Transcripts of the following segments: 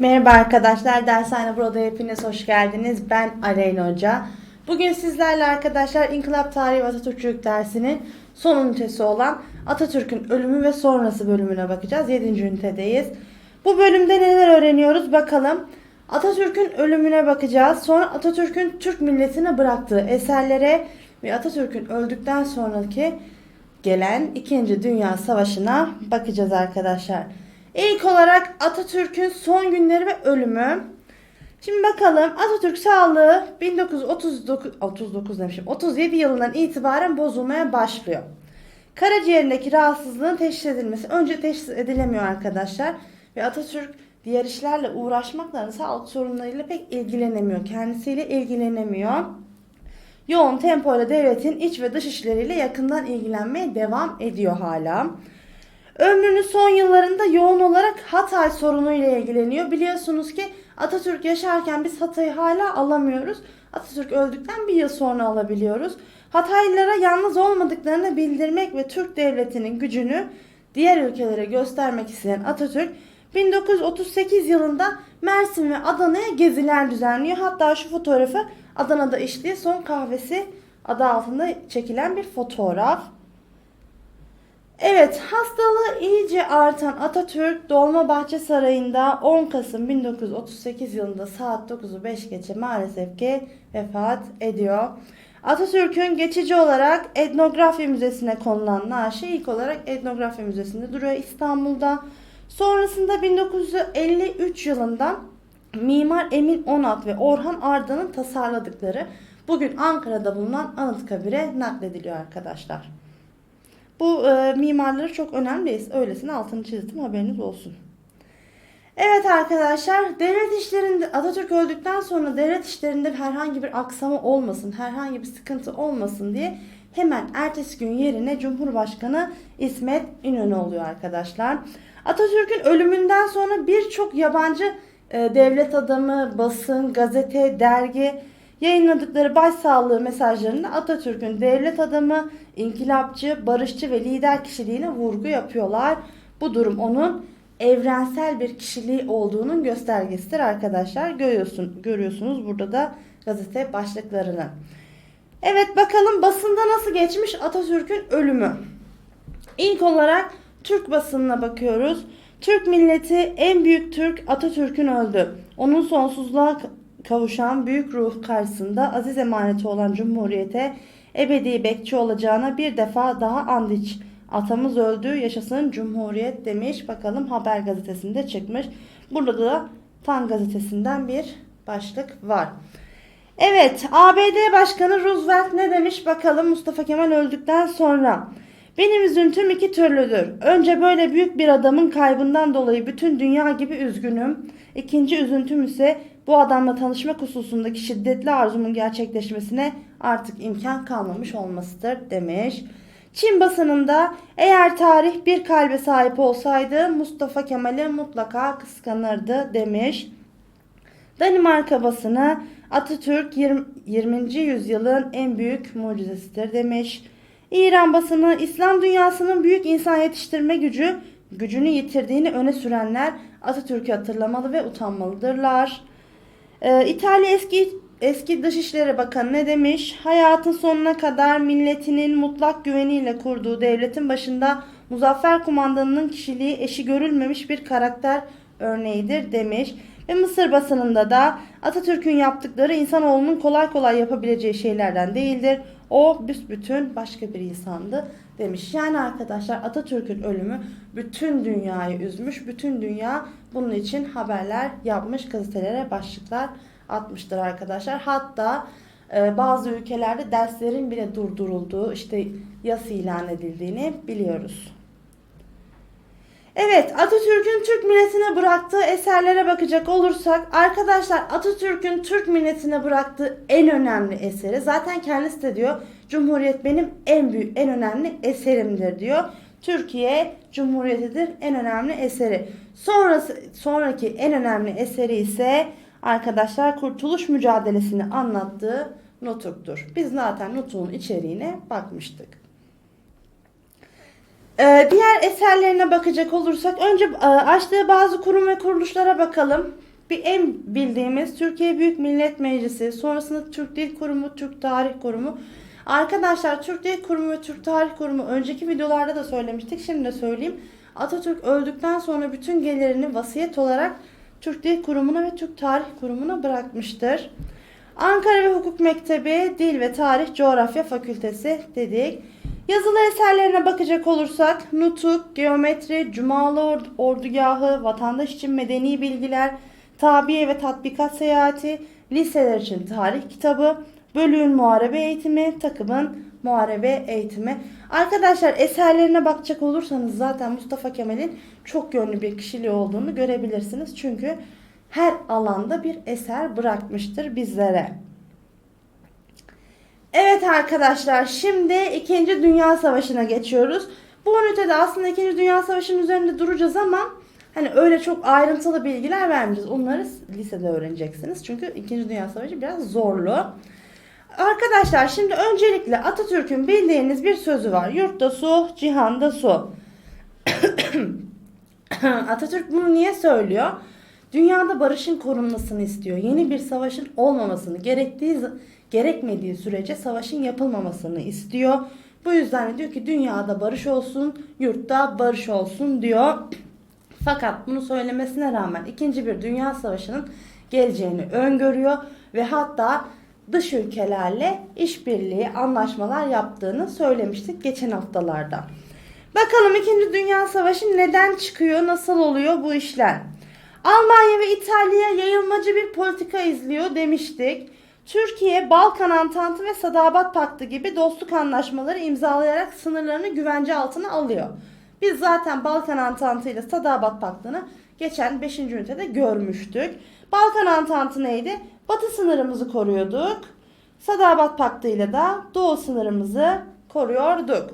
Merhaba arkadaşlar, dershane burada hepiniz hoş geldiniz. Ben Aleyna Hoca. Bugün sizlerle arkadaşlar İnkılap Tarihi ve Atatürkçülük dersinin son ünitesi olan Atatürk'ün ölümü ve sonrası bölümüne bakacağız. 7. ünitedeyiz. Bu bölümde neler öğreniyoruz bakalım. Atatürk'ün ölümüne bakacağız. Sonra Atatürk'ün Türk milletine bıraktığı eserlere ve Atatürk'ün öldükten sonraki gelen 2. Dünya Savaşı'na bakacağız arkadaşlar. İlk olarak Atatürk'ün son günleri ve ölümü. Şimdi bakalım Atatürk sağlığı 1939 39 demişim. 37 yılından itibaren bozulmaya başlıyor. Karaciğerindeki rahatsızlığın teşhis edilmesi önce teşhis edilemiyor arkadaşlar ve Atatürk diğer işlerle uğraşmakla sağlık sorunlarıyla pek ilgilenemiyor. Kendisiyle ilgilenemiyor. Yoğun tempoyla devletin iç ve dış işleriyle yakından ilgilenmeye devam ediyor hala. Ömrünün son yıllarında yoğun olarak Hatay sorunuyla ilgileniyor. Biliyorsunuz ki Atatürk yaşarken biz Hatay'ı hala alamıyoruz. Atatürk öldükten bir yıl sonra alabiliyoruz. Hataylılara yalnız olmadıklarını bildirmek ve Türk devletinin gücünü diğer ülkelere göstermek isteyen Atatürk 1938 yılında Mersin ve Adana'ya geziler düzenliyor. Hatta şu fotoğrafı Adana'da içtiği son kahvesi adı altında çekilen bir fotoğraf. Evet, hastalığı iyice artan Atatürk Dolmabahçe Sarayı'nda 10 Kasım 1938 yılında saat 9'u 5 geçe maalesef ki vefat ediyor. Atatürk'ün geçici olarak Etnografya Müzesi'ne konulan naaşı ilk olarak Etnografya Müzesi'nde duruyor İstanbul'da. Sonrasında 1953 yılında Mimar Emin Onat ve Orhan Arda'nın tasarladıkları bugün Ankara'da bulunan Anıtkabir'e naklediliyor arkadaşlar. Bu e, mimarları çok önemli. Öylesine altını çizdim haberiniz olsun. Evet arkadaşlar devlet işlerinde Atatürk öldükten sonra devlet işlerinde herhangi bir aksama olmasın, herhangi bir sıkıntı olmasın diye hemen ertesi gün yerine Cumhurbaşkanı İsmet İnönü oluyor arkadaşlar. Atatürk'ün ölümünden sonra birçok yabancı e, devlet adamı, basın, gazete, dergi Yayınladıkları başsağlığı mesajlarında Atatürk'ün devlet adamı, inkılapçı, barışçı ve lider kişiliğine vurgu yapıyorlar. Bu durum onun evrensel bir kişiliği olduğunun göstergesidir arkadaşlar. Görüyorsun, görüyorsunuz burada da gazete başlıklarını. Evet bakalım basında nasıl geçmiş Atatürk'ün ölümü. İlk olarak Türk basınına bakıyoruz. Türk milleti en büyük Türk Atatürk'ün öldü. Onun sonsuzluğa kavuşan büyük ruh karşısında aziz emaneti olan Cumhuriyete ebedi bekçi olacağına bir defa daha and iç. Atamız öldü, yaşasın Cumhuriyet demiş. Bakalım Haber gazetesinde çıkmış. Burada da Tan gazetesinden bir başlık var. Evet, ABD Başkanı Roosevelt ne demiş bakalım Mustafa Kemal öldükten sonra. Benim üzüntüm iki türlüdür. Önce böyle büyük bir adamın kaybından dolayı bütün dünya gibi üzgünüm. İkinci üzüntüm ise bu adamla tanışmak hususundaki şiddetli arzumun gerçekleşmesine artık imkan kalmamış olmasıdır demiş. Çin basınında eğer tarih bir kalbe sahip olsaydı Mustafa Kemal'i mutlaka kıskanırdı demiş. Danimarka basını Atatürk 20. 20. yüzyılın en büyük mucizesidir demiş. İran basını İslam dünyasının büyük insan yetiştirme gücü gücünü yitirdiğini öne sürenler Atatürk'ü hatırlamalı ve utanmalıdırlar. Ee, İtalya eski eski Dışişleri Bakanı ne demiş? Hayatın sonuna kadar milletinin mutlak güveniyle kurduğu devletin başında Muzaffer Kumandanı'nın kişiliği eşi görülmemiş bir karakter örneğidir demiş. Ve Mısır basınında da Atatürk'ün yaptıkları insanoğlunun kolay kolay yapabileceği şeylerden değildir. O büsbütün başka bir insandı demiş. Yani arkadaşlar Atatürk'ün ölümü bütün dünyayı üzmüş. Bütün dünya bunun için haberler yapmış, gazetelere başlıklar atmıştır arkadaşlar. Hatta e, bazı ülkelerde derslerin bile durdurulduğu, işte yas ilan edildiğini biliyoruz. Evet Atatürk'ün Türk milletine bıraktığı eserlere bakacak olursak arkadaşlar Atatürk'ün Türk milletine bıraktığı en önemli eseri zaten kendisi de diyor Cumhuriyet benim en büyük en önemli eserimdir diyor. Türkiye Cumhuriyetidir en önemli eseri. Sonrası sonraki en önemli eseri ise arkadaşlar kurtuluş mücadelesini anlattığı Nutuk'tur. Biz zaten Nutuk'un içeriğine bakmıştık. Ee, diğer eserlerine bakacak olursak önce e, açtığı bazı kurum ve kuruluşlara bakalım. bir en bildiğimiz Türkiye Büyük Millet Meclisi, sonrasında Türk Dil Kurumu, Türk Tarih Kurumu. Arkadaşlar Türk Dil Kurumu ve Türk Tarih Kurumu önceki videolarda da söylemiştik. Şimdi de söyleyeyim. Atatürk öldükten sonra bütün gelirini vasiyet olarak Türk Dil Kurumu'na ve Türk Tarih Kurumu'na bırakmıştır. Ankara ve Hukuk Mektebi Dil ve Tarih Coğrafya Fakültesi dedik. Yazılı eserlerine bakacak olursak Nutuk, Geometri, Cumalı Or- Ordugahı, Vatandaş için Medeni Bilgiler, Tabiye ve Tatbikat Seyahati, Liseler için Tarih Kitabı, Bölüğün Muharebe Eğitimi, Takımın Muharebe Eğitimi. Arkadaşlar eserlerine bakacak olursanız zaten Mustafa Kemal'in çok yönlü bir kişiliği olduğunu görebilirsiniz. Çünkü her alanda bir eser bırakmıştır bizlere. Evet arkadaşlar şimdi 2. Dünya Savaşı'na geçiyoruz. Bu ünitede aslında 2. Dünya Savaşı'nın üzerinde duracağız ama hani öyle çok ayrıntılı bilgiler vermeyeceğiz. Onları lisede öğreneceksiniz. Çünkü 2. Dünya Savaşı biraz zorlu. Arkadaşlar şimdi öncelikle Atatürk'ün bildiğiniz bir sözü var. Yurtta su, cihanda su. Atatürk bunu niye söylüyor? Dünyada barışın korunmasını istiyor. Yeni bir savaşın olmamasını, gerektiği gerekmediği sürece savaşın yapılmamasını istiyor. Bu yüzden de diyor ki dünyada barış olsun, yurtta barış olsun diyor. Fakat bunu söylemesine rağmen ikinci bir dünya savaşının geleceğini öngörüyor ve hatta dış ülkelerle işbirliği, anlaşmalar yaptığını söylemiştik geçen haftalarda. Bakalım 2. Dünya Savaşı neden çıkıyor, nasıl oluyor bu işler? Almanya ve İtalya yayılmacı bir politika izliyor demiştik. Türkiye, Balkan Antantı ve Sadabat Paktı gibi dostluk anlaşmaları imzalayarak sınırlarını güvence altına alıyor. Biz zaten Balkan Antantı ile Sadabat Paktı'nı geçen 5. ünitede görmüştük. Balkan Antantı neydi? Batı sınırımızı koruyorduk. Sadabat Paktı ile de doğu sınırımızı koruyorduk.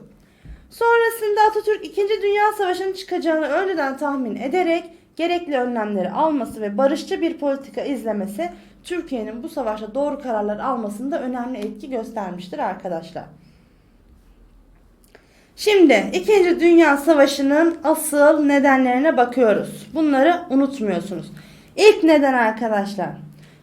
Sonrasında Atatürk 2. Dünya Savaşı'nın çıkacağını önceden tahmin ederek gerekli önlemleri alması ve barışçı bir politika izlemesi Türkiye'nin bu savaşta doğru kararlar almasında önemli etki göstermiştir arkadaşlar. Şimdi 2. Dünya Savaşı'nın asıl nedenlerine bakıyoruz. Bunları unutmuyorsunuz. İlk neden arkadaşlar.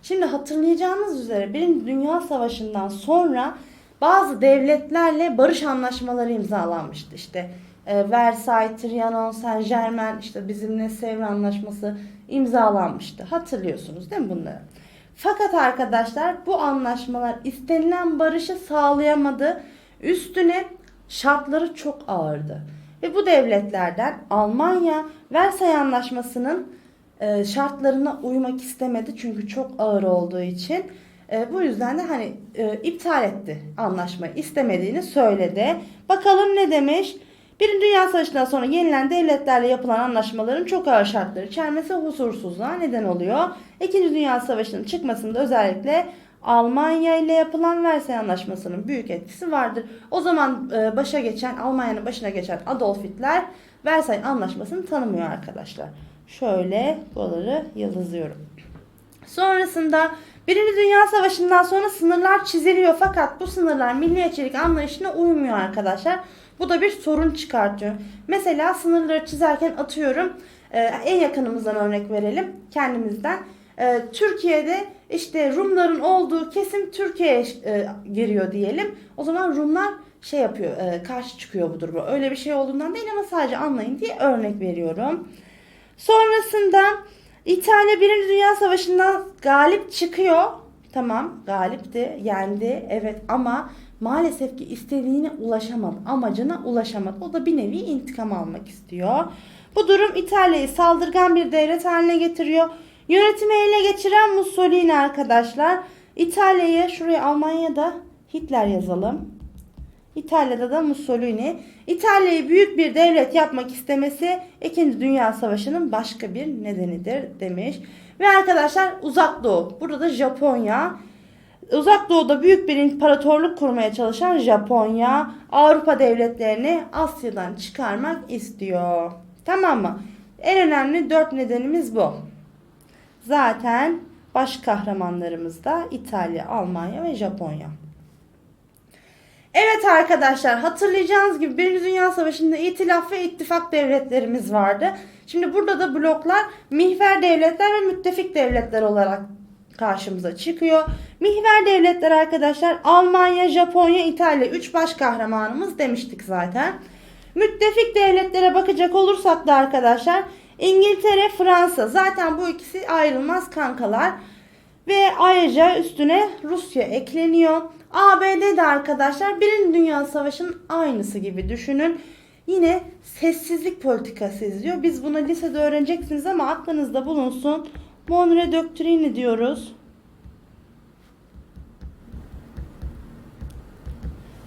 Şimdi hatırlayacağınız üzere 1. Dünya Savaşı'ndan sonra bazı devletlerle barış anlaşmaları imzalanmıştı. İşte e, Versailles, Trianon, Saint Germain, işte bizimle Sevr Anlaşması imzalanmıştı. Hatırlıyorsunuz değil mi bunları? Fakat arkadaşlar bu anlaşmalar istenilen barışı sağlayamadı. Üstüne şartları çok ağırdı. Ve bu devletlerden Almanya Versay Anlaşması'nın e, şartlarına uymak istemedi çünkü çok ağır olduğu için. E, bu yüzden de hani e, iptal etti anlaşmayı istemediğini söyledi. Bakalım ne demiş? Birinci Dünya Savaşı'ndan sonra yenilen devletlerle yapılan anlaşmaların çok ağır şartları içermesi huzursuzluğa neden oluyor. İkinci Dünya Savaşı'nın çıkmasında özellikle Almanya ile yapılan Versay Anlaşması'nın büyük etkisi vardır. O zaman e, başa geçen, Almanya'nın başına geçen Adolf Hitler Versay Anlaşması'nı tanımıyor arkadaşlar. Şöyle buraları yıldızlıyorum. Sonrasında Birinci Dünya Savaşı'ndan sonra sınırlar çiziliyor fakat bu sınırlar milliyetçilik anlayışına uymuyor arkadaşlar. Bu da bir sorun çıkartıyor. Mesela sınırları çizerken atıyorum e, en yakınımızdan örnek verelim kendimizden. E, Türkiye'de işte Rumların olduğu kesim Türkiye'ye e, giriyor diyelim. O zaman Rumlar şey yapıyor karşı çıkıyor bu duruma. Öyle bir şey olduğundan değil ama sadece anlayın diye örnek veriyorum. Sonrasında İtalya Birinci Dünya Savaşı'ndan galip çıkıyor. Tamam galipti, yendi evet ama maalesef ki istediğine ulaşamadı, amacına ulaşamadı. O da bir nevi intikam almak istiyor. Bu durum İtalya'yı saldırgan bir devlet haline getiriyor. Yönetimi ele geçiren Mussolini arkadaşlar. İtalya'yı şuraya Almanya'da Hitler yazalım. İtalya'da da Mussolini. İtalya'yı büyük bir devlet yapmak istemesi 2. Dünya Savaşı'nın başka bir nedenidir demiş. Ve arkadaşlar Uzak Doğu. Burada da Japonya. Uzak Doğu'da büyük bir imparatorluk kurmaya çalışan Japonya Avrupa devletlerini Asya'dan çıkarmak istiyor. Tamam mı? En önemli dört nedenimiz bu. Zaten baş kahramanlarımız da İtalya, Almanya ve Japonya. Evet arkadaşlar hatırlayacağınız gibi Birinci Dünya Savaşı'nda itilaf ve ittifak devletlerimiz vardı. Şimdi burada da bloklar mihver devletler ve müttefik devletler olarak karşımıza çıkıyor. Mihver devletler arkadaşlar Almanya, Japonya, İtalya 3 baş kahramanımız demiştik zaten. Müttefik devletlere bakacak olursak da arkadaşlar İngiltere, Fransa zaten bu ikisi ayrılmaz kankalar. Ve ayrıca üstüne Rusya ekleniyor. ABD de arkadaşlar Birinci Dünya Savaşı'nın aynısı gibi düşünün. Yine sessizlik politikası izliyor. Biz bunu lisede öğreneceksiniz ama aklınızda bulunsun. Monroe Doktrini diyoruz.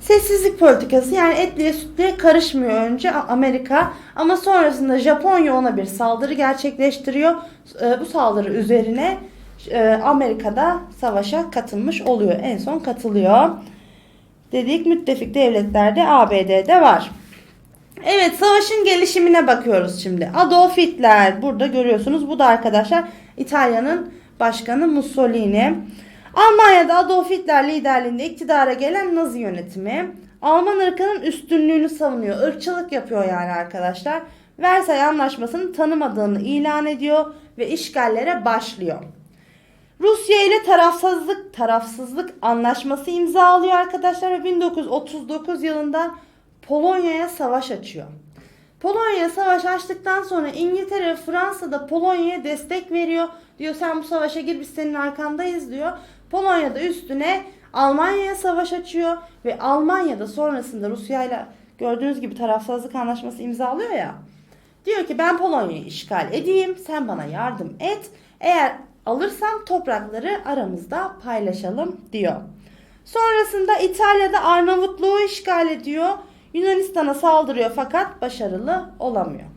Sessizlik politikası yani etliye sütlüye karışmıyor önce Amerika ama sonrasında Japonya ona bir saldırı gerçekleştiriyor. E, Bu saldırı üzerine e, Amerika'da savaşa katılmış oluyor. En son katılıyor. Dedik müttefik devletlerde ABD'de var. Evet savaşın gelişimine bakıyoruz şimdi. Adolf Hitler burada görüyorsunuz. Bu da arkadaşlar İtalya'nın başkanı Mussolini. Almanya'da Adolf Hitler liderliğinde iktidara gelen Nazi yönetimi Alman ırkının üstünlüğünü savunuyor. Irkçılık yapıyor yani arkadaşlar. Versay Anlaşması'nı tanımadığını ilan ediyor ve işgallere başlıyor. Rusya ile tarafsızlık tarafsızlık anlaşması imzalıyor arkadaşlar ve 1939 yılında Polonya'ya savaş açıyor. Polonya savaş açtıktan sonra İngiltere ve Fransa da Polonya'ya destek veriyor. Diyor sen bu savaşa gir biz senin arkandayız diyor. Polonya da üstüne Almanya'ya savaş açıyor ve Almanya'da sonrasında Rusya ile gördüğünüz gibi tarafsızlık anlaşması imzalıyor ya. Diyor ki ben Polonya'yı işgal edeyim sen bana yardım et. Eğer alırsam toprakları aramızda paylaşalım diyor. Sonrasında İtalya'da Arnavutluğu işgal ediyor. Yunanistan'a saldırıyor fakat başarılı olamıyor.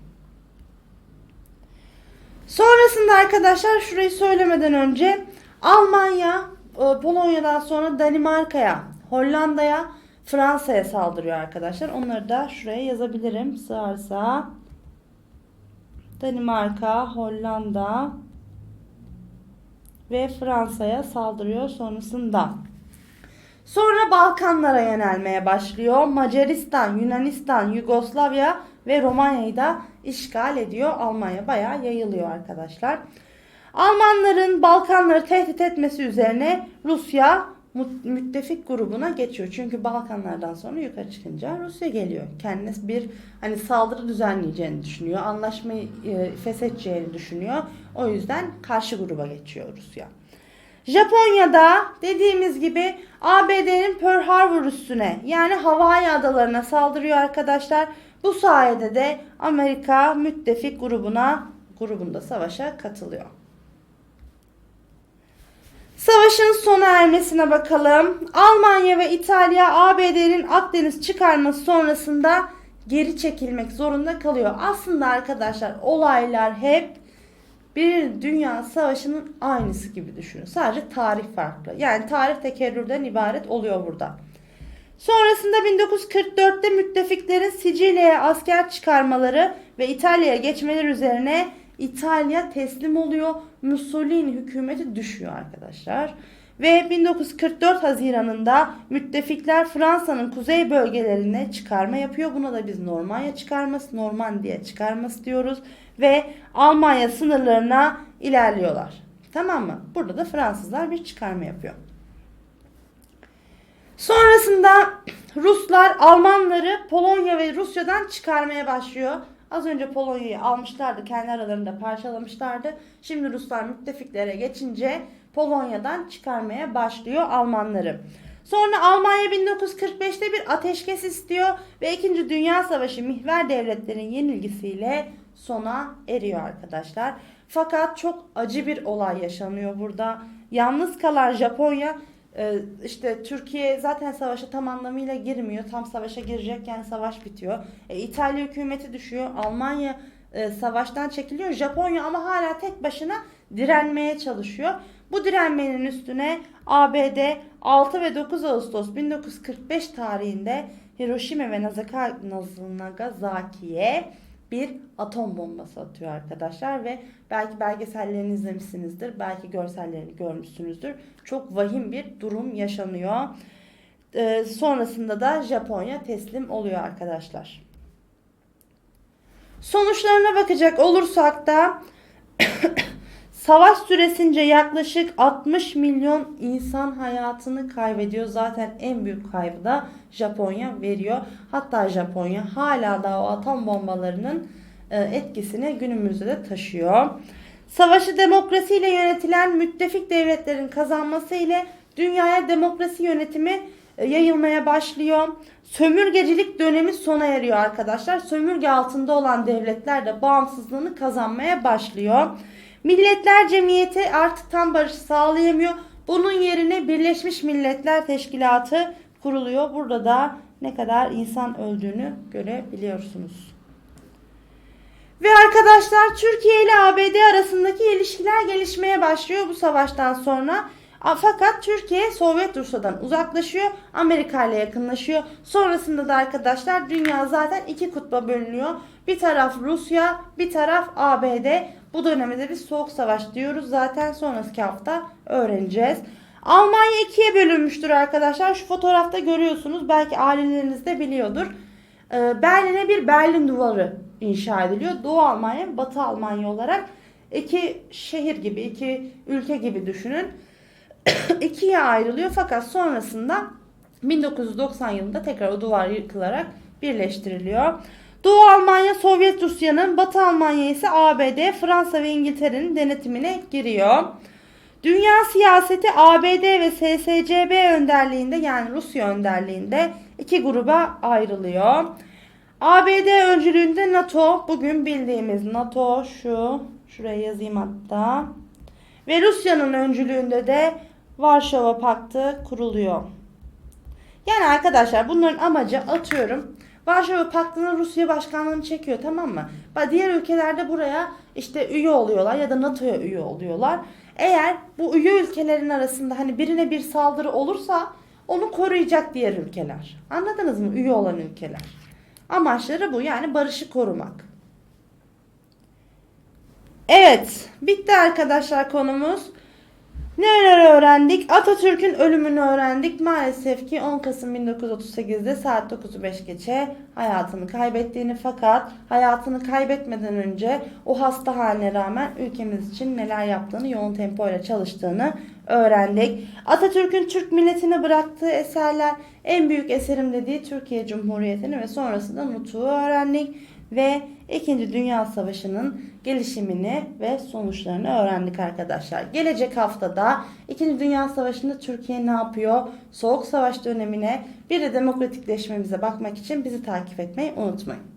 Sonrasında arkadaşlar şurayı söylemeden önce Almanya e, Polonya'dan sonra Danimarka'ya, Hollanda'ya, Fransa'ya saldırıyor arkadaşlar. Onları da şuraya yazabilirim sığarsa. Danimarka, Hollanda ve Fransa'ya saldırıyor sonrasında. Sonra Balkanlara yönelmeye başlıyor. Macaristan, Yunanistan, Yugoslavya ve Romanya'yı da işgal ediyor. Almanya bayağı yayılıyor arkadaşlar. Almanların Balkanları tehdit etmesi üzerine Rusya müttefik grubuna geçiyor. Çünkü Balkanlardan sonra yukarı çıkınca Rusya geliyor. Kendine bir hani saldırı düzenleyeceğini düşünüyor. Anlaşmayı e, feshedeceğini düşünüyor. O yüzden karşı gruba geçiyor Rusya. Japonya'da dediğimiz gibi ABD'nin Pearl Harbor üstüne yani Hawaii adalarına saldırıyor arkadaşlar. Bu sayede de Amerika müttefik grubuna grubunda savaşa katılıyor. Savaşın sona ermesine bakalım. Almanya ve İtalya ABD'nin Akdeniz çıkarması sonrasında geri çekilmek zorunda kalıyor. Aslında arkadaşlar olaylar hep bir dünya savaşının aynısı gibi düşünün. Sadece tarih farklı. Yani tarih tekerrürden ibaret oluyor burada. Sonrasında 1944'te müttefiklerin Sicilya'ya asker çıkarmaları ve İtalya'ya geçmeler üzerine İtalya teslim oluyor. Mussolini hükümeti düşüyor arkadaşlar. Ve 1944 Haziran'ında müttefikler Fransa'nın kuzey bölgelerine çıkarma yapıyor. Buna da biz Normanya çıkarması, Normandiya çıkarması diyoruz. Ve Almanya sınırlarına ilerliyorlar. Tamam mı? Burada da Fransızlar bir çıkarma yapıyor. Sonrasında Ruslar Almanları Polonya ve Rusya'dan çıkarmaya başlıyor. Az önce Polonya'yı almışlardı, kendi aralarında parçalamışlardı. Şimdi Ruslar müttefiklere geçince Polonya'dan çıkarmaya başlıyor Almanları. Sonra Almanya 1945'te bir ateşkes istiyor ve 2. Dünya Savaşı mihver devletlerin yenilgisiyle sona eriyor arkadaşlar. Fakat çok acı bir olay yaşanıyor burada. Yalnız kalan Japonya işte Türkiye zaten savaşa tam anlamıyla girmiyor. Tam savaşa girecekken savaş bitiyor. E, İtalya hükümeti düşüyor. Almanya e, savaştan çekiliyor. Japonya ama hala tek başına direnmeye çalışıyor. Bu direnmenin üstüne ABD 6 ve 9 Ağustos 1945 tarihinde Hiroşima ve Nagasaki'ye bir atom bombası atıyor arkadaşlar ve belki belgesellerini izlemişsinizdir, belki görsellerini görmüşsünüzdür. Çok vahim bir durum yaşanıyor. Ee, sonrasında da Japonya teslim oluyor arkadaşlar. Sonuçlarına bakacak olursak da savaş süresince yaklaşık 60 milyon insan hayatını kaybediyor. Zaten en büyük kaybı da Japonya veriyor. Hatta Japonya hala da o atom bombalarının e, etkisini günümüzde de taşıyor. Savaşı demokrasiyle yönetilen müttefik devletlerin kazanması ile dünyaya demokrasi yönetimi e, yayılmaya başlıyor. Sömürgecilik dönemi sona eriyor arkadaşlar. Sömürge altında olan devletler de bağımsızlığını kazanmaya başlıyor. Milletler Cemiyeti artık tam barış sağlayamıyor. Bunun yerine Birleşmiş Milletler Teşkilatı kuruluyor. Burada da ne kadar insan öldüğünü görebiliyorsunuz. Ve arkadaşlar Türkiye ile ABD arasındaki ilişkiler gelişmeye başlıyor bu savaştan sonra. Fakat Türkiye Sovyet Rusya'dan uzaklaşıyor, Amerika ile yakınlaşıyor. Sonrasında da arkadaşlar dünya zaten iki kutba bölünüyor. Bir taraf Rusya, bir taraf ABD. Bu döneme de biz soğuk savaş diyoruz. Zaten sonraki hafta öğreneceğiz. Almanya ikiye bölünmüştür arkadaşlar. Şu fotoğrafta görüyorsunuz. Belki aileleriniz de biliyordur. Ee, Berlin'e bir Berlin duvarı inşa ediliyor. Doğu Almanya ve Batı Almanya olarak iki şehir gibi, iki ülke gibi düşünün. ikiye ayrılıyor fakat sonrasında 1990 yılında tekrar o duvar yıkılarak birleştiriliyor. Doğu Almanya Sovyet Rusya'nın, Batı Almanya ise ABD, Fransa ve İngiltere'nin denetimine giriyor. Dünya siyaseti ABD ve SSCB önderliğinde yani Rusya önderliğinde iki gruba ayrılıyor. ABD öncülüğünde NATO, bugün bildiğimiz NATO şu, şuraya yazayım hatta. Ve Rusya'nın öncülüğünde de Varşova Paktı kuruluyor. Yani arkadaşlar bunların amacı atıyorum. Varşova Paktı'nın Rusya başkanlığını çekiyor tamam mı? Diğer ülkelerde buraya işte üye oluyorlar ya da NATO'ya üye oluyorlar. Eğer bu üye ülkelerin arasında hani birine bir saldırı olursa onu koruyacak diğer ülkeler. Anladınız mı? Üye olan ülkeler. Amaçları bu yani barışı korumak. Evet, bitti arkadaşlar konumuz. Neler öğrendik? Atatürk'ün ölümünü öğrendik. Maalesef ki 10 Kasım 1938'de saat 9'u 5 geçe hayatını kaybettiğini fakat hayatını kaybetmeden önce o hasta haline rağmen ülkemiz için neler yaptığını yoğun tempoyla çalıştığını öğrendik. Atatürk'ün Türk milletine bıraktığı eserler en büyük eserim dediği Türkiye Cumhuriyeti'ni ve sonrasında Nutuk'u öğrendik ve 2. Dünya Savaşı'nın gelişimini ve sonuçlarını öğrendik arkadaşlar. Gelecek haftada 2. Dünya Savaşı'nda Türkiye ne yapıyor? Soğuk Savaş dönemine bir de demokratikleşmemize bakmak için bizi takip etmeyi unutmayın.